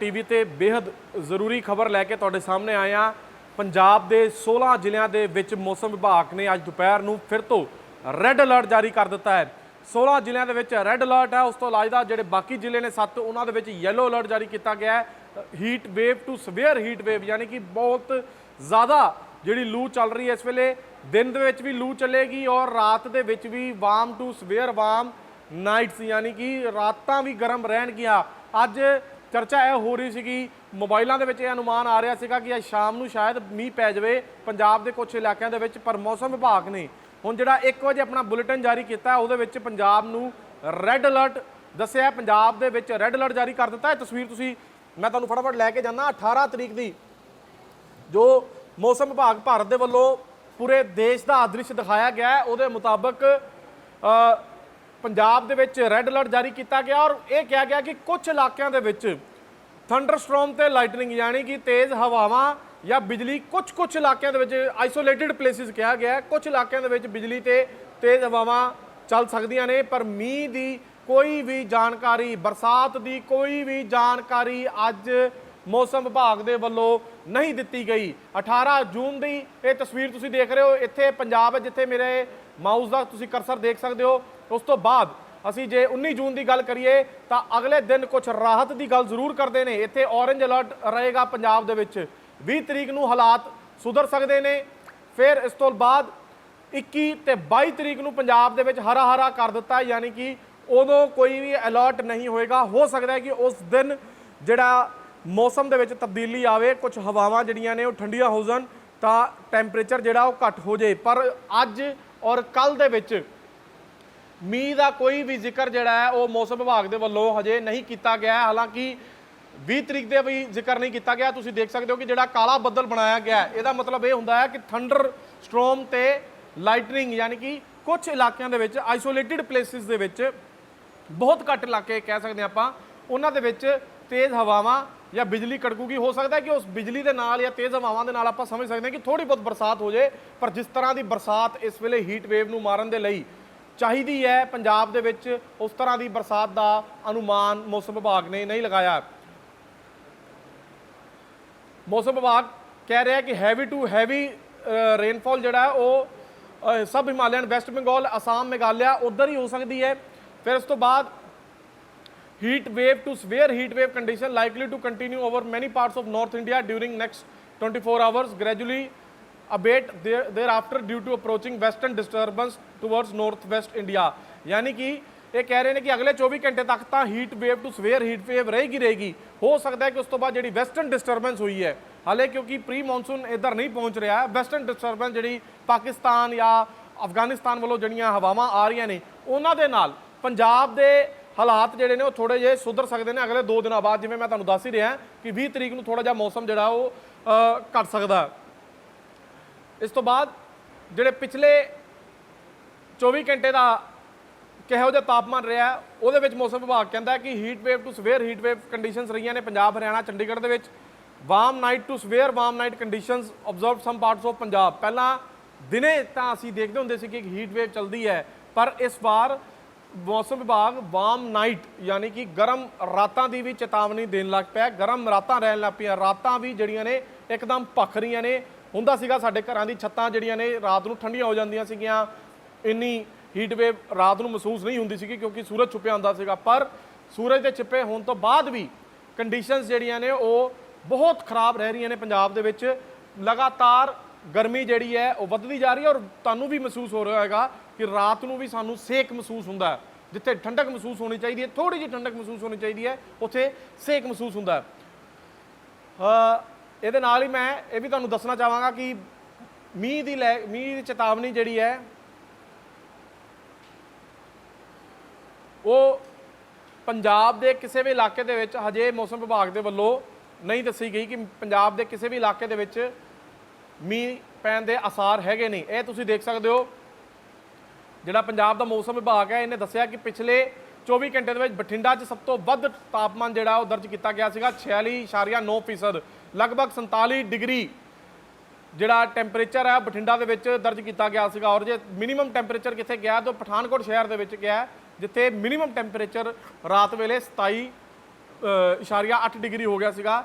TV ਤੇ ਬੇहद ਜ਼ਰੂਰੀ ਖਬਰ ਲੈ ਕੇ ਤੁਹਾਡੇ ਸਾਹਮਣੇ ਆਏ ਹਾਂ। ਪੰਜਾਬ ਦੇ 16 ਜ਼ਿਲ੍ਹਿਆਂ ਦੇ ਵਿੱਚ ਮੌਸਮ ਵਿਭਾਗ ਨੇ ਅੱਜ ਦੁਪਹਿਰ ਨੂੰ ਫਿਰ ਤੋਂ ਰੈੱਡ ਅਲਰਟ ਜਾਰੀ ਕਰ ਦਿੱਤਾ ਹੈ। 16 ਜ਼ਿਲ੍ਹਿਆਂ ਦੇ ਵਿੱਚ ਰੈੱਡ ਅਲਰਟ ਹੈ। ਉਸ ਤੋਂ ਇਲਾਵਾ ਜਿਹੜੇ ਬਾਕੀ ਜ਼ਿਲ੍ਹੇ ਨੇ 7 ਉਹਨਾਂ ਦੇ ਵਿੱਚ ਯੈਲੋ ਅਲਰਟ ਜਾਰੀ ਕੀਤਾ ਗਿਆ ਹੈ। Heat wave to severe heat wave ਯਾਨੀ ਕਿ ਬਹੁਤ ਜ਼ਿਆਦਾ ਜਿਹੜੀ ਲੂ ਚੱਲ ਰਹੀ ਹੈ ਇਸ ਵੇਲੇ। ਦਿਨ ਦੇ ਵਿੱਚ ਵੀ ਲੂ ਚੱਲੇਗੀ ਔਰ ਰਾਤ ਦੇ ਵਿੱਚ ਵੀ warm to severe warm nights ਯਾਨੀ ਕਿ ਰਾਤਾਂ ਵੀ ਗਰਮ ਰਹਿਣਗੀਆਂ। ਅੱਜ ਚਰਚਾ ਇਹ ਹੋ ਰਹੀ ਸੀਗੀ ਮੋਬਾਈਲਾਂ ਦੇ ਵਿੱਚ ਇਹ ਅਨੁਮਾਨ ਆ ਰਿਹਾ ਸੀਗਾ ਕਿ ਅੱਜ ਸ਼ਾਮ ਨੂੰ ਸ਼ਾਇਦ ਮੀਂਹ ਪੈ ਜਾਵੇ, ਪੰਜਾਬ ਦੇ ਕੁਝ ਇਲਾਕਿਆਂ ਦੇ ਵਿੱਚ, ਪਰ ਮੌਸਮ ਵਿਭਾਗ ਨੇ ਹੁਣ ਜਿਹੜਾ 1 ਵਜੇ ਆਪਣਾ ਬੁਲੇਟਿਨ ਜਾਰੀ ਕੀਤਾ, ਉਹਦੇ ਵਿੱਚ ਪੰਜਾਬ ਨੂੰ ਰੈੱਡ ਅਲਰਟ ਦੱਸਿਆ, ਪੰਜਾਬ ਦੇ ਵਿੱਚ ਰੈੱਡ ਅਲਰਟ ਜਾਰੀ ਕਰ ਦਿੱਤਾ। ਇਹ ਤਸਵੀਰ ਤੁਸੀਂ, ਮੈਂ ਤੁਹਾਨੂੰ ਫਟਾਫਟ ਲੈ ਕੇ ਜਾਂਦਾ 18 ਤਰੀਕ ਦੀ, ਜੋ ਮੌਸਮ ਵਿਭਾਗ ਭਾਰਤ ਦੇ ਵੱਲੋਂ ਪੂਰੇ ਦੇਸ਼ ਦਾ ਦ੍ਰਿਸ਼ ਦਿਖਾਇਆ ਗਿਆ ਉਹਦੇ ਮੁਤਾਬਕ ਪੰਜਾਬ ਦੇ ਵਿੱਚ ਰੈੱਡ ਅਲਰਟ ਜਾਰੀ ਕੀਤਾ ਗਿਆ ਔਰ ਇਹ ਕਿਹਾ ਗਿਆ ਕਿ ਕੁਝ ਇਲਾਕਿਆਂ ਦੇ ਵਿੱਚ ਥੰਡਰਸਟਾਰਮ ਤੇ ਲਾਈਟਨਿੰਗ ਯਾਨੀ ਕਿ ਤੇਜ਼ ਹਵਾਵਾਂ ਜਾਂ ਬਿਜਲੀ ਕੁਝ ਕੁਝ ਇਲਾਕਿਆਂ ਦੇ ਵਿੱਚ ਆਈਸੋਲੇਟਿਡ ਪਲੇਸਿਸ ਕਿਹਾ ਗਿਆ ਹੈ। ਕੁਝ ਇਲਾਕਿਆਂ ਦੇ ਵਿੱਚ ਬਿਜਲੀ ਤੇ ਤੇਜ਼ ਹਵਾਵਾਂ ਚੱਲ ਸਕਦੀਆਂ ਨੇ, ਪਰ ਮੀਂਹ ਦੀ ਕੋਈ ਵੀ ਜਾਣਕਾਰੀ, ਬਰਸਾਤ ਦੀ ਕੋਈ ਵੀ ਜਾਣਕਾਰੀ ਅੱਜ ਮੌਸਮ ਵਿਭਾਗ ਦੇ ਵੱਲੋਂ ਨਹੀਂ ਦਿੱਤੀ ਗਈ। 18 ਜੂਨ ਦੀ ਇਹ ਤਸਵੀਰ ਤੁਸੀਂ ਦੇਖ ਰਹੇ ਹੋ। ਇੱਥੇ ਪੰਜਾਬ ਹੈ, ਜਿੱਥੇ ਮੇਰੇ ਮਾਊਸ ਦਾ ਤੁਸੀਂ ਕਰਸਰ ਦੇਖ ਸਕਦੇ ਹੋ। ਉਸ ਤੋਂ ਬਾਅਦ ਅਸੀਂ ਜੇ 19 ਜੂਨ ਦੀ ਗੱਲ ਕਰੀਏ ਤਾਂ ਅਗਲੇ ਦਿਨ ਕੁਝ ਰਾਹਤ ਦੀ ਗੱਲ ਜ਼ਰੂਰ ਕਰਦੇ ਨੇ। ਇੱਥੇ ਔਰੇਂਜ ਅਲਰਟ ਰਹੇਗਾ ਪੰਜਾਬ ਦੇ ਵਿੱਚ। 20 ਤਰੀਕ ਨੂੰ ਹਾਲਾਤ ਸੁਧਰ ਸਕਦੇ ਨੇ। ਫਿਰ ਇਸ ਤੋਂ ਬਾਅਦ 21 ਤੇ 22 ਤਰੀਕ ਨੂੰ ਪੰਜਾਬ ਦੇ ਵਿੱਚ ਹਰਾ ਹਰਾ ਕਰ ਦਿੱਤਾ, ਯਾਨੀ ਕਿ ਉਦੋਂ ਕੋਈ ਵੀ ਅਲਰਟ ਨਹੀਂ ਹੋਏਗਾ। ਹੋ ਸਕਦਾ ਹੈ ਕਿ ਉਸ ਦਿਨ ਜਿਹੜਾ ਮੌਸਮ ਦੇ ਵਿੱਚ ਤਬਦੀਲੀ ਆਵੇ ਕੁਝ ਹਵਾਵਾਂ ਜਿਹੜੀਆਂ ਨੇ ਉਹ ਠੰਡੀਆਂ ਹੋ ਜਾਣ ਤਾਂ ਟੈਂਪਰੇਚਰ ਜਿਹੜਾ ਉਹ ਘੱਟ ਹੋ ਜੇ ਪਰ ਅੱਜ ਔਰ ਕੱਲ ਦੇ ਵਿੱਚ ਮੀਂਹ ਦਾ ਕੋਈ ਵੀ ਜ਼ਿਕਰ ਜਿਹੜਾ ਹੈ ਉਹ ਮੌਸਮ ਵਿਭਾਗ ਦੇ ਵੱਲੋਂ ਹਜੇ ਨਹੀਂ ਕੀਤਾ ਗਿਆ ਹੈ। ਹਾਲਾਂਕਿ 20 ਤਰੀਕ ਦੇ ਵੀ ਜ਼ਿਕਰ ਨਹੀਂ ਕੀਤਾ ਗਿਆ ਤੁਸੀਂ ਦੇਖ ਸਕਦੇ ਹੋ ਕਿ ਜਿਹੜਾ ਕਾਲਾ ਬੱਦਲ ਬਣਾਇਆ ਗਿਆ ਹੈ, ਇਹਦਾ ਮਤਲਬ ਇਹ ਹੁੰਦਾ ਹੈ ਕਿ ਥੰਡਰ ਸਟ੍ਰੋਮ ਤੇ ਲਾਈਟਨਿੰਗ ਯਾਨੀ ਕਿ ਕੁਝ ਇਲਾਕਿਆਂ ਦੇ ਵਿੱਚ ਆਈਸੋਲੇਟਿਡ ਪਲੇਸਿਸ ਦੇ ਵਿੱਚ ਬਹੁਤ ਘੱਟ ਇਲਾਕੇ ਕਹਿ ਸਕਦੇ ਹਾਂ ਆਪਾਂ ਉਹਨਾਂ ਦੇ ਵਿੱਚ ਤੇਜ਼ ਹਵਾਵਾਂ ਜਾਂ ਬਿਜਲੀ ਕੜਕੂਗੀ ਹੋ ਸਕਦਾ ਹੈ ਕਿ ਉਸ ਬਿਜਲੀ ਦੇ ਨਾਲ ਜਾਂ ਤੇਜ਼ ਹਵਾਵਾਂ ਦੇ ਨਾਲ ਆਪਾਂ ਸਮਝ ਸਕਦੇ ਹਾਂ ਕਿ ਥੋੜੀ ਬਹੁਤ ਬਰਸਾਤ ਹੋ ਜੇ ਪਰ ਜਿਸ ਤਰ੍ਹਾਂ ਦੀ ਬਰਸਾਤ ਇਸ ਵੇਲੇ ਹੀਟ ਵੇਵ ਨੂੰ ਮਾਰਨ ਦੇ ਲਈ ਚਾਹੀਦੀ ਹੈ ਪੰਜਾਬ ਦੇ ਵਿੱਚ ਉਸ ਤਰ੍ਹਾਂ ਦੀ ਬਰਸਾਤ ਦਾ ਅਨੁਮਾਨ ਮੌਸਮ ਵਿਭਾਗ ਨੇ ਨਹੀਂ ਲਗਾਇਆ। ਮੌਸਮ ਵਿਭਾਗ ਕਹਿ ਰਿਹਾ ਕਿ ਹੈਵੀ ਟੂ ਹੈਵੀ ਰੇਨਫਾਲ ਜਿਹੜਾ ਉਹ ਸਭ ਹਿਮਾਲਿਆਨ ਵੈਸਟ ਬੰਗਾਲ ਅਸਾਮ ਮੇਘਾਲਿਆ ਉਧਰ ਹੀ ਹੋ ਸਕਦੀ ਹੈ। ਫਿਰ ਉਸ ਤੋਂ ਬਾਅਦ heat wave to severe heat wave condition likely to continue over many parts of north india during next 24 hours gradually abate there, thereafter due to approaching western disturbance towards northwest india. ਯਾਨੀ ਕਿ ਇਹ ਕਹਿ ਰਹੇ ਨੇ ਕਿ ਅਗਲੇ 24 ਘੰਟੇ ਤੱਕ ਤਾਂ heat wave to severe heat wave ਰਹੇਗੀ ਰਹੇਗੀ। ਹੋ ਸਕਦਾ ਹੈ ਕਿ ਉਸ ਤੋਂ ਬਾਅਦ ਜਿਹੜੀ ਵੈਸਟਰਨ ਡਿਸਟਰਬੈਂਸ ਹੋਈ ਹੈ ਹਾਲੇ ਕਿਉਂਕਿ ਪ੍ਰੀ ਮੌਨਸੂਨ ਇੱਧਰ ਨਹੀਂ ਪਹੁੰਚ ਰਿਹਾ। ਵੈਸਟਰਨ ਡਿਸਟਰਬੈਂਸ ਜਿਹੜੀ ਪਾਕਿਸਤਾਨ ਜਾਂ ਅਫਗਾਨਿਸਤਾਨ ਵੱਲੋਂ ਜਿਹੜੀਆਂ ਹਵਾਵਾਂ ਆ ਰਹੀਆਂ ਨੇ ਉਹਨਾਂ ਦੇ ਨਾਲ ਪੰਜਾਬ ਦੇ ਹਾਲਾਤ ਜਿਹੜੇ ਨੇ ਉਹ ਥੋੜੇ ਜਿਹੇ ਸੁਧਰ ਸਕਦੇ ਨੇ ਅਗਲੇ 2 ਦਿਨਾਂ ਬਾਅਦ। ਜਿਵੇਂ ਮੈਂ ਤੁਹਾਨੂੰ ਦੱਸ ਹੀ ਰਿਹਾ ਕਿ 20 ਤਰੀਕ ਨੂੰ ਥੋੜਾ ਜਿਹਾ ਮੌਸਮ ਜਿਹੜਾ ਉਹ ਅ, ਘਟ ਸਕਦਾ। ਇਸ ਤੋਂ ਬਾਅਦ ਜਿਹੜੇ ਪਿਛਲੇ 24 ਘੰਟੇ ਦਾ ਕਿਹੋ ਜਿਹਾ ਤਾਪਮਾਨ ਰਿਹਾ, ਉਹਦੇ ਵਿੱਚ ਮੌਸਮ ਵਿਭਾਗ ਕਹਿੰਦਾ ਕਿ heat wave to severe heat wave conditions ਰਹੀਆਂ ਨੇ ਪੰਜਾਬ, ਹਰਿਆਣਾ, ਚੰਡੀਗੜ੍ਹ ਦੇ ਵਿੱਚ। Warm night to severe warm night conditions observed some parts of Punjab. ਪਹਿਲਾਂ ਦਿਨੇ ਤਾਂ ਅਸੀਂ ਦੇਖਦੇ ਹੁੰਦੇ ਸੀ ਕਿ ਹੀਟ ਵੇਵ ਚੱਲਦੀ ਹੈ, ਪਰ ਇਸ ਵਾਰ ਮੌਸਮ ਵਿਭਾਗ ਵਾਰਮ ਨਾਈਟ ਯਾਨੀ ਕਿ ਗਰਮ ਰਾਤਾਂ ਦੀ ਵੀ ਚੇਤਾਵਨੀ ਦੇਣ ਲੱਗ ਪਿਆ। ਗਰਮ ਰਾਤਾਂ ਰਹਿਣ ਲੱਗ ਪਈਆਂ। ਰਾਤਾਂ ਵੀ ਜਿਹੜੀਆਂ ਨੇ ਇੱਕਦਮ ਭਖ ਰਹੀਆਂ ਨੇ। ਹੁੰਦਾ ਸੀਗਾ, ਸਾਡੇ ਘਰਾਂ ਦੀ ਛੱਤਾਂ ਜਿਹੜੀਆਂ ਨੇ ਰਾਤ ਨੂੰ ਠੰਡੀਆਂ ਹੋ ਜਾਂਦੀਆਂ ਸੀਗੀਆਂ। ਇੰਨੀ ਹੀਟ ਵੇਵ ਰਾਤ ਨੂੰ ਮਹਿਸੂਸ ਨਹੀਂ ਹੁੰਦੀ ਸੀਗੀ ਕਿਉਂਕਿ ਸੂਰਜ ਛੁਪਿਆ ਹੁੰਦਾ ਸੀਗਾ। ਪਰ ਸੂਰਜ ਦੇ ਛਿਪੇ ਹੋਣ ਤੋਂ ਬਾਅਦ ਵੀ ਕੰਡੀਸ਼ਨਸ ਜਿਹੜੀਆਂ ਨੇ ਉਹ ਬਹੁਤ ਖਰਾਬ ਰਹਿ ਰਹੀਆਂ ਨੇ ਪੰਜਾਬ ਦੇ ਵਿੱਚ। ਲਗਾਤਾਰ ਗਰਮੀ ਜਿਹੜੀ ਹੈ, ਉਹ ਵੱਧਦੀ ਜਾ ਰਹੀ ਹੈ ਔਰ ਤੁਹਾਨੂੰ ਵੀ ਮਹਿਸੂਸ ਹੋ ਰਿਹਾ ਹੈਗਾ ਕਿ ਰਾਤ ਨੂੰ ਵੀ ਸਾਨੂੰ ਸੇਕ ਮਹਿਸੂਸ ਹੁੰਦਾ ਹੈ। ਜਿੱਥੇ ਠੰਡਕ ਮਹਿਸੂਸ ਹੋਣੀ ਚਾਹੀਦੀ ਹੈ ਥੋੜੀ ਜਿਹੀ ਠੰਡਕ ਮਹਿਸੂਸ ਹੋਣੀ ਚਾਹੀਦੀ ਹੈ, ਉੱਥੇ ਸੇਕ ਮਹਿਸੂਸ ਹੁੰਦਾ ਹੈ। ਇਹਦੇ ਨਾਲ ਹੀ ਮੈਂ ਇਹ ਵੀ ਤੁਹਾਨੂੰ ਦੱਸਣਾ ਚਾਹਾਂਗਾ ਕਿ ਮੀਂਹ ਦੀ ਲੈ ਮੀਂਹ ਦੀ ਚੇਤਾਵਨੀ ਜਿਹੜੀ ਹੈ, ਉਹ ਪੰਜਾਬ ਦੇ ਕਿਸੇ ਵੀ ਇਲਾਕੇ ਦੇ ਵਿੱਚ ਹਜੇ ਮੌਸਮ ਵਿਭਾਗ ਦੇ ਵੱਲੋਂ ਨਹੀਂ ਦੱਸੀ ਗਈ ਕਿ ਪੰਜਾਬ ਦੇ ਕਿਸੇ ਵੀ ਇਲਾਕੇ ਦੇ ਵਿੱਚ ਮੀਂਹ ਪੈਣ ਦੇ ਆਸਾਰ ਹੈਗੇ ਨਹੀਂ ਇਹ ਤੁਸੀਂ ਦੇਖ ਸਕਦੇ ਹੋ, ਜਿਹੜਾ ਪੰਜਾਬ ਦਾ ਮੌਸਮ ਵਿਭਾਗ ਹੈ, ਇਹਨੇ ਦੱਸਿਆ ਕਿ ਪਿਛਲੇ 24 ਘੰਟੇ ਦੇ ਵਿੱਚ ਬਠਿੰਡਾ 'ਚ ਸਭ ਤੋਂ ਵੱਧ ਤਾਪਮਾਨ ਜਿਹੜਾ ਉਹ ਦਰਜ ਕੀਤਾ ਗਿਆ ਸੀਗਾ 46.9% ਲਗਭਗ 47 ਡਿਗਰੀ ਜਿਹੜਾ ਟੈਂਪਰੇਚਰ ਹੈ, ਬਠਿੰਡਾ ਦੇ ਵਿੱਚ ਦਰਜ ਕੀਤਾ ਗਿਆ ਸੀਗਾ। ਔਰ ਜੇ ਮਿਨੀਮਮ ਟੈਂਪਰੇਚਰ ਕਿੱਥੇ ਗਿਆ ਤਾਂ ਪਠਾਨਕੋਟ ਸ਼ਹਿਰ ਦੇ ਵਿੱਚ ਗਿਆ ਜਿੱਥੇ ਮਿਨੀਮਮ ਟੈਂਪਰੇਚਰ ਰਾਤ ਵੇਲੇ 27 8 ਡਿਗਰੀ ਹੋ ਗਿਆ ਸੀਗਾ।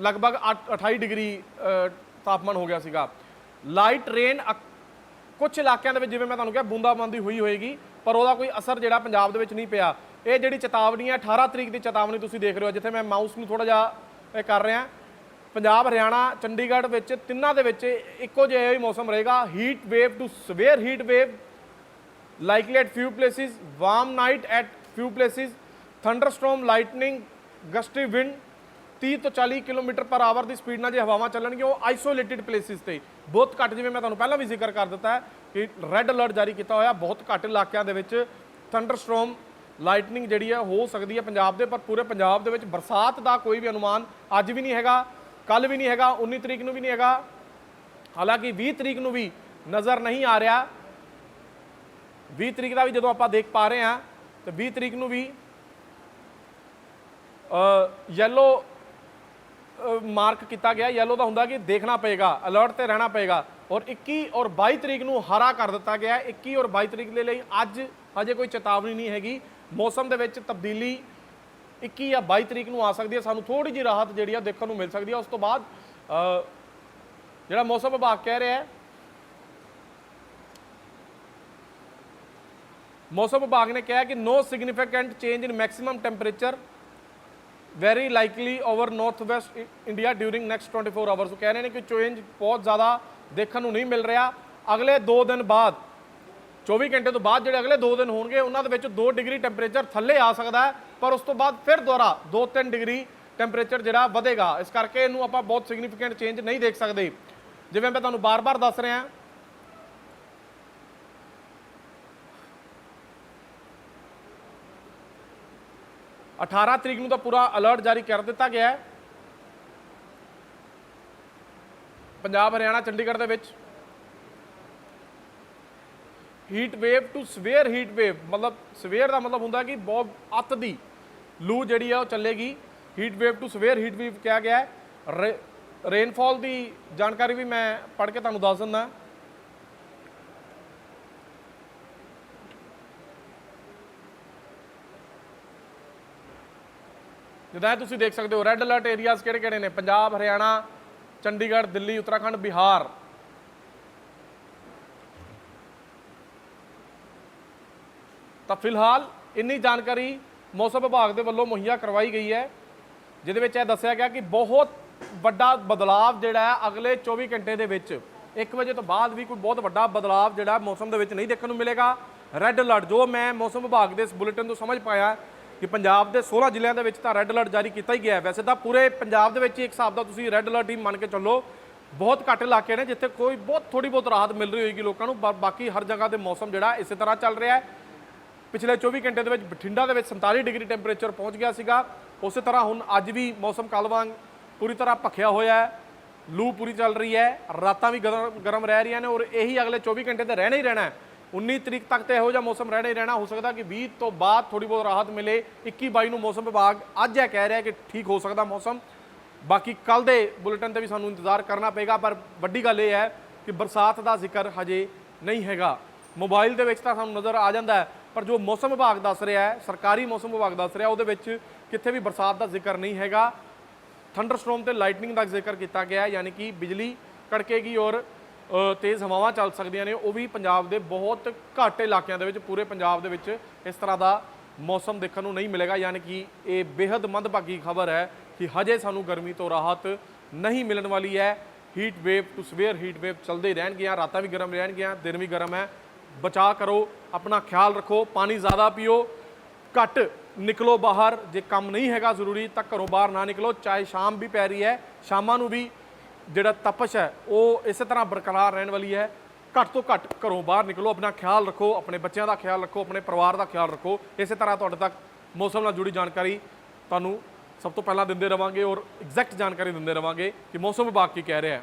ਲਗਭਗ 8 28 ਡਿਗਰੀ ਤਾਪਮਾਨ ਹੋ ਗਿਆ ਸੀਗਾ। ਲਾਈਟ ਰੇਨ ਕੁਝ ਇਲਾਕਿਆਂ ਦੇ ਵਿੱਚ ਜਿਵੇਂ ਮੈਂ ਤੁਹਾਨੂੰ ਕਿਹਾ, ਬੂੰਦਾਬਾਂਦੀ ਹੋਈ ਹੋਏਗੀ, ਪਰ ਉਹਦਾ ਕੋਈ ਅਸਰ ਜਿਹੜਾ ਪੰਜਾਬ ਦੇ ਵਿੱਚ ਨਹੀਂ ਪਿਆ। ਇਹ ਜਿਹੜੀ ਚੇਤਾਵਨੀ ਹੈ 18 ਤਰੀਕ ਦੀ ਚੇਤਾਵਨੀ ਤੁਸੀਂ ਦੇਖ ਰਹੇ ਹੋ, ਜਿੱਥੇ ਮੈਂ ਮਾਊਸ ਨੂੰ ਥੋੜਾ ਜਿਹਾ ਇਹ ਕਰ ਰਿਹਾ। ਪੰਜਾਬ, ਹਰਿਆਣਾ, ਚੰਡੀਗੜ੍ਹ ਵਿੱਚ ਤਿੰਨਾਂ ਦੇ ਵਿੱਚ ਇੱਕੋ ਜਿਹਾ ਹੀ ਮੌਸਮ ਰਹੇਗਾ। Heat wave to severe heat wave likely at few places warm night at few places thunderstorm lightning gusty wind 30 ਤੋਂ 40 ਕਿਲੋਮੀਟਰ ਪਰ ਆਵਰ ਦੀ ਸਪੀਡ ਨਾਲ ਜੇ ਹਵਾਵਾਂ ਚੱਲਣਗੀਆਂ, ਉਹ ਆਈਸੋਲੇਟਿਡ ਪਲੇਸਿਸ ਤੇ। ਬਹੁਤ ਘੱਟ ਜਿਵੇਂ ਮੈਂ ਤੁਹਾਨੂੰ ਪਹਿਲਾਂ ਵੀ ਜ਼ਿਕਰ ਕਰ ਦਿੱਤਾ ਹੈ ਕਿ ਰੈੱਡ ਅਲਰਟ ਜਾਰੀ ਕੀਤਾ ਹੋਇਆ, ਬਹੁਤ ਘੱਟ ਇਲਾਕਿਆਂ ਦੇ ਵਿੱਚ ਥੰਡਰਸਟਾਰਮ ਲਾਈਟਨਿੰਗ ਜਿਹੜੀ ਹੈ, ਹੋ ਸਕਦੀ ਹੈ ਪੰਜਾਬ ਦੇ, ਪਰ ਪੂਰੇ ਪੰਜਾਬ ਦੇ ਵਿੱਚ ਬਰਸਾਤ ਦਾ ਕੋਈ ਵੀ ਅਨੁਮਾਨ ਅੱਜ ਵੀ ਨਹੀਂ ਹੈਗਾ। ਕੱਲ ਵੀ ਨਹੀਂ ਹੈਗਾ 19 ਤਰੀਕ ਨੂੰ ਵੀ ਨਹੀਂ ਹੈਗਾ। ਹਾਲਾਂਕਿ 20 ਤਰੀਕ ਨੂੰ ਵੀ ਨਜ਼ਰ ਨਹੀਂ ਆ ਰਿਹਾ। 20 ਤਰੀਕ ਦਾ ਵੀ ਜਦੋਂ ਆਪਾਂ ਦੇਖ ਪਾ ਰਹੇ ਹਾਂ, ਤੇ 20 ਤਰੀਕ ਨੂੰ ਵੀ ਯੈਲੋ ਮਾਰਕ ਕੀਤਾ ਗਿਆ। ਯੈਲੋ ਦਾ ਹੁੰਦਾ ਕਿ ਦੇਖਣਾ ਪਏਗਾ ਅਲਰਟ ਤੇ ਰਹਿਣਾ ਪਏਗਾ। ਔਰ 21 ਔਰ 22 ਤਰੀਕ ਨੂੰ ਹਰਾ ਕਰ ਦਿੱਤਾ ਗਿਆ। ਹੈ। 21 ਔਰ 22 ਤਰੀਕ ਦੇ ਲਈ ਅੱਜ ਹਜੇ ਕੋਈ ਚੇਤਾਵਨੀ ਨਹੀਂ ਹੈਗੀ। ਮੌਸਮ ਦੇ ਵਿੱਚ ਤਬਦੀਲੀ 21 ਜਾਂ 22 ਤਰੀਕ ਨੂੰ ਆ ਸਕਦੀ ਹੈ। ਸਾਨੂੰ ਥੋੜੀ ਜਿਹੀ ਰਾਹਤ ਜਿਹੜੀ ਆ ਦੇਖਣ ਨੂੰ ਮਿਲ ਸਕਦੀ ਹੈ ਉਸ ਤੋਂ ਬਾਅਦ ਜਿਹੜਾ ਮੌਸਮ ਵਿਭਾਗ ਕਹਿ ਰਿਹਾ ਹੈ, ਮੌਸਮ ਵਿਭਾਗ ਨੇ ਕਿਹਾ ਕਿ no significant change in maximum temperature very likely over north west India during next 24 hours ਉਹ ਕਹਿ ਰਹੇ ਨੇ ਕਿ ਚੇਂਜ ਬਹੁਤ ਜ਼ਿਆਦਾ ਦੇਖਣ ਨੂੰ ਨਹੀਂ ਮਿਲ ਰਿਹਾ। ਅਗਲੇ 2 ਦਿਨ ਬਾਅਦ 24 ਘੰਟੇ ਤੋਂ ਬਾਅਦ ਜਿਹੜੇ ਅਗਲੇ 2 ਦਿਨ ਹੋਣਗੇ, ਉਹਨਾਂ ਦੇ ਵਿੱਚ 2 ਡਿਗਰੀ ਟੈਂਪਰੇਚਰ ਥੱਲੇ ਆ ਸਕਦਾ ਪਰ ਉਸ ਤੋਂ ਬਾਅਦ ਫਿਰ ਦੁਬਾਰਾ 2-3 ਡਿਗਰੀ ਟੈਂਪਰੇਚਰ ਜਿਹੜਾ ਵਧੇਗਾ। ਇਸ ਕਰਕੇ ਇਹਨੂੰ ਆਪਾਂ ਬਹੁਤ ਸਿਗਨੀਫੀਕੈਂਟ ਚੇਂਜ ਨਹੀਂ ਦੇਖ ਸਕਦੇ। ਜਿਵੇਂ ਮੈਂ ਤੁਹਾਨੂੰ ਬਾਰ-ਬਾਰ ਦੱਸ ਰਿਹਾ 18 ਤਰੀਕ ਨੂੰ ਤਾਂ ਪੂਰਾ ਅਲਰਟ ਜਾਰੀ ਕਰ ਦਿੱਤਾ ਗਿਆ ਹੈ। ਪੰਜਾਬ, ਹਰਿਆਣਾ, ਚੰਡੀਗੜ੍ਹ ਦੇ ਵਿੱਚ। Heat wave to severe heat wave ਮਤਲਬ ਸਵੇਅਰ ਦਾ ਮਤਲਬ ਹੁੰਦਾ ਕਿ ਬਹੁਤ ਅੱਤ ਦੀ ਲੂ ਜਿਹੜੀ ਆ ਉਹ ਚੱਲੇਗੀ। Heat wave to severe heat wave ਕਿਹਾ ਗਿਆ ਹੈ। ਰੇਨਫਾਲ ਦੀ ਜਾਣਕਾਰੀ ਵੀ ਮੈਂ ਪੜ੍ਹ ਕੇ ਤੁਹਾਨੂੰ ਦੱਸ ਦਿੰਦਾ। ਜਿੱਦਾਂ ਤੁਸੀਂ ਦੇਖ ਸਕਦੇ ਹੋ ਰੈੱਡ ਅਲਰਟ ਏਰੀਆਜ਼ ਕਿਹੜੇ ਕਿਹੜੇ ਨੇ? ਪੰਜਾਬ, ਹਰਿਆਣਾ, ਚੰਡੀਗੜ੍ਹ, ਦਿੱਲੀ, ਉੱਤਰਾਖੰਡ, ਬਿਹਾਰ। ਤਾਂ ਫਿਲਹਾਲ ਇੰਨੀ ਜਾਣਕਾਰੀ ਮੌਸਮ ਵਿਭਾਗ ਦੇ ਵੱਲੋਂ ਮੁਹੱਈਆ ਕਰਵਾਈ ਗਈ ਹੈ, ਜਿਹਦੇ ਵਿੱਚ ਇਹ ਦੱਸਿਆ ਗਿਆ ਕਿ ਬਹੁਤ ਵੱਡਾ ਬਦਲਾਵ ਜਿਹੜਾ ਹੈ ਅਗਲੇ 24 ਘੰਟੇ ਦੇ ਵਿੱਚ 1 ਵਜੇ ਤੋਂ ਬਾਅਦ ਵੀ ਕੋਈ ਬਹੁਤ ਵੱਡਾ ਬਦਲਾਵ ਜਿਹੜਾ ਮੌਸਮ ਦੇ ਵਿੱਚ ਨਹੀਂ ਦੇਖਣ ਨੂੰ ਮਿਲੇਗਾ। ਰੈੱਡ ਅਲਰਟ ਜੋ ਮੈਂ ਮੌਸਮ ਵਿਭਾਗ ਦੇ ਇਸ ਬੁਲੇਟਿਨ ਤੋਂ ਸਮਝ ਪਾਇਆ ਕਿ ਪੰਜਾਬ ਦੇ 16 ਜ਼ਿਲ੍ਹਿਆਂ ਦੇ ਵਿੱਚ ਤਾਂ ਰੈੱਡ ਅਲਰਟ ਜਾਰੀ ਕੀਤਾ ਹੀ ਗਿਆ ਵੈਸੇ ਤਾਂ ਪੂਰੇ ਪੰਜਾਬ ਦੇ ਵਿੱਚ ਹੀ ਇੱਕ ਹਿਸਾਬ ਦਾ ਤੁਸੀਂ ਰੈੱਡ ਅਲਰਟ ਹੀ ਮੰਨ ਕੇ ਚੱਲੋ, ਬਹੁਤ ਘੱਟ ਇਲਾਕੇ ਨੇ ਜਿੱਥੇ ਕੋਈ ਬਹੁਤ ਥੋੜੀ ਬਹੁਤ ਰਾਹਤ ਮਿਲ ਰਹੀ ਹੋਏਗੀ ਲੋਕਾਂ ਨੂੰ, ਬਾ- ਬਾਕੀ ਹਰ ਜਗ੍ਹਾ ਤੇ ਮੌਸਮ ਜਿਹੜਾ ਇਸੇ ਤਰ੍ਹਾਂ ਚੱਲ ਰਿਹਾ ਹੈ। ਪਿਛਲੇ 24 ਘੰਟੇ ਦੇ ਵਿੱਚ ਬਠਿੰਡਾ ਦੇ ਵਿੱਚ 47 ਡਿਗਰੀ ਟੈਂਪਰੇਚਰ ਪਹੁੰਚ ਗਿਆ ਸੀਗਾ। ਉਸੇ ਤਰ੍ਹਾਂ ਹੁਣ ਅੱਜ ਵੀ ਮੌਸਮ ਕੱਲ੍ਹ ਵਾਂਗ ਪੂਰੀ ਤਰ੍ਹਾਂ ਭਖਿਆ ਹੋਇਆ ਹੈ। ਲੂ ਪੂਰੀ ਚੱਲ ਰਹੀ ਹੈ, ਰਾਤਾਂ ਵੀ ਗਰਮ ਗਰਮ ਰਹਿ ਰਹੀਆਂ ਨੇ ਔਰ ਇਹੀ ਅਗਲੇ 24 ਘੰਟੇ ਤੇ ਰਹਿਣਾ ਹੀ ਰਹਿਣਾ ਹੈ। 19 ਤਰੀਕ ਤੱਕ ਤੇ ਇਹੋ ਜਿਹਾ ਮੌਸਮ ਰਹਿਣਾ ਹੀ ਰਹਿਣਾ, ਹੋ ਸਕਦਾ ਕਿ 20 ਤੋਂ ਬਾਅਦ ਥੋੜੀ ਬਹੁਤ ਰਾਹਤ ਮਿਲੇ। 21 22 ਨੂੰ ਮੌਸਮ ਵਿਭਾਗ ਅੱਜ ਇਹ ਕਹਿ ਰਿਹਾ ਕਿ ਠੀਕ ਹੋ ਸਕਦਾ ਮੌਸਮ। ਬਾਕੀ ਕੱਲ ਦੇ ਬੁਲੇਟਿਨ ਤੇ ਵੀ ਸਾਨੂੰ ਇੰਤਜ਼ਾਰ ਕਰਨਾ ਪਏਗਾ, ਪਰ ਵੱਡੀ ਗੱਲ ਇਹ ਹੈ ਕਿ ਬਰਸਾਤ ਦਾ ਜ਼ਿਕਰ ਹਜੇ ਨਹੀਂ ਹੈਗਾ। ਮੋਬਾਈਲ ਦੇ ਵਿੱਚ ਤਾਂ ਸਾਨੂੰ ਨਜ਼ਰ ਆ ਜਾਂਦਾ ਹੈ। ਪਰ ਜੋ ਮੌਸਮ ਵਿਭਾਗ ਦੱਸ ਰਿਹਾ ਹੈ, ਸਰਕਾਰੀ ਮੌਸਮ ਵਿਭਾਗ ਦੱਸ ਰਿਹਾ, ਉਹਦੇ ਵਿੱਚ ਕਿਤੇ ਵੀ ਬਰਸਾਤ ਦਾ ਜ਼ਿਕਰ ਨਹੀਂ ਹੈਗਾ। ਥੰਡਰਸਟੋਰਮ ਤੇ ਲਾਈਟਨਿੰਗ ਦਾ ਜ਼ਿਕਰ ਕੀਤਾ ਗਿਆ ਹੈ, ਯਾਨੀ ਕਿ ਬਿਜਲੀ ਕੜਕੇਗੀ ਔਰ ਤੇਜ਼ ਹਵਾਵਾਂ ਚੱਲ ਸਕਦੀਆਂ ਨੇ, ਉਹ ਵੀ ਪੰਜਾਬ ਦੇ ਬਹੁਤ ਘੱਟ ਇਲਾਕਿਆਂ ਦੇ ਵਿੱਚ, ਪੂਰੇ ਪੰਜਾਬ ਦੇ ਵਿੱਚ ਇਸ ਤਰ੍ਹਾਂ ਦਾ ਮੌਸਮ ਦੇਖਣ ਨੂੰ ਨਹੀਂ ਮਿਲੇਗਾ। ਯਾਨੀ ਕਿ ਇਹ ਬੇहद ਮੰਦਭਾਗੀ ਖਬਰ ਹੈ ਕਿ ਹਜੇ ਸਾਨੂੰ ਗਰਮੀ ਤੋਂ ਰਾਹਤ ਨਹੀਂ ਮਿਲਣ ਵਾਲੀ ਹੈ। Heat wave to severe heat wave ਚੱਲਦੇ ਰਹਿਣਗੀਆਂ, ਰਾਤਾਂ ਵੀ ਗਰਮ ਰਹਿਣਗੀਆਂ, ਦਿਨ ਵੀ ਗਰਮ ਹੈ। ਬਚਾ ਕਰੋ, ਆਪਣਾ ਖਿਆਲ ਰੱਖੋ, ਪਾਣੀ ਜ਼ਿਆਦਾ ਪੀਓ, ਘੱਟ ਨਿਕਲੋ ਬਾਹਰ, ਜੇ ਕੰਮ ਨਹੀਂ ਹੈਗਾ ਜ਼ਰੂਰੀ ਤਾਂ ਘਰੋਂ ਬਾਹਰ ਨਾ ਨਿਕਲੋ, ਚਾਹੇ ਸ਼ਾਮ ਵੀ ਪੈ ਰਹੀ ਹੈ, ਸ਼ਾਮਾਂ ਨੂੰ ਵੀ ਜਿਹੜਾ ਤਪਸ਼ ਹੈ, ਉਹ ਇਸੇ ਤਰ੍ਹਾਂ ਬਰਕਰਾਰ ਰਹਿਣ ਵਾਲੀ ਹੈ, ਘੱਟ ਤੋਂ ਘੱਟ ਘਰੋਂ ਬਾਹਰ ਨਿਕਲੋ, ਆਪਣਾ ਖਿਆਲ ਰੱਖੋ, ਆਪਣੇ ਬੱਚਿਆਂ ਦਾ ਖਿਆਲ ਰੱਖੋ, ਆਪਣੇ ਪਰਿਵਾਰ ਦਾ ਖਿਆਲ ਰੱਖੋ, ਇਸੇ ਤਰ੍ਹਾਂ ਤੁਹਾਡੇ ਤੱਕ ਮੌਸਮ ਨਾਲ ਜੁੜੀ ਜਾਣਕਾਰੀ ਤੁਹਾਨੂੰ ਸਭ ਤੋਂ ਪਹਿਲਾਂ ਦਿੰਦੇ ਰਵਾਂਗੇ ਔਰ ਐਗਜ਼ੈਕਟ ਜਾਣਕਾਰੀ ਦਿੰਦੇ ਰਵਾਂਗੇ ਕਿ ਮੌਸਮ ਵਿਭਾਗ ਕੀ ਕਹਿ ਰਿਹਾ ਹੈ।